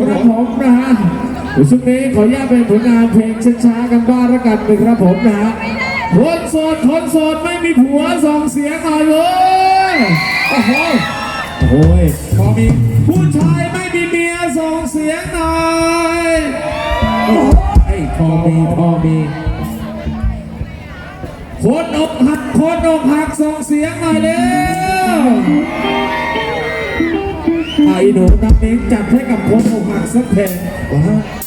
ครับผมนะฮะช่วงนี้ขออนุญาตเป็นผลงานเพลงช้าๆกันบ้างละกันนะครับผมนะฮะคนโสดคนโสดไม่มีผัวส่งเสียงหน่อยเลยโอ้โหโอ้ยพอมีผู้ชายไม่มีเมียส่งเสียงหน่อยโอ้โหไอ้ยพอมีพอมีคนอกหักคนอกหักส่งเสียงหน่อยเร็ว ไอ้หนูน้ำเองจัดให้กับคนอกหักสักเพลงวะ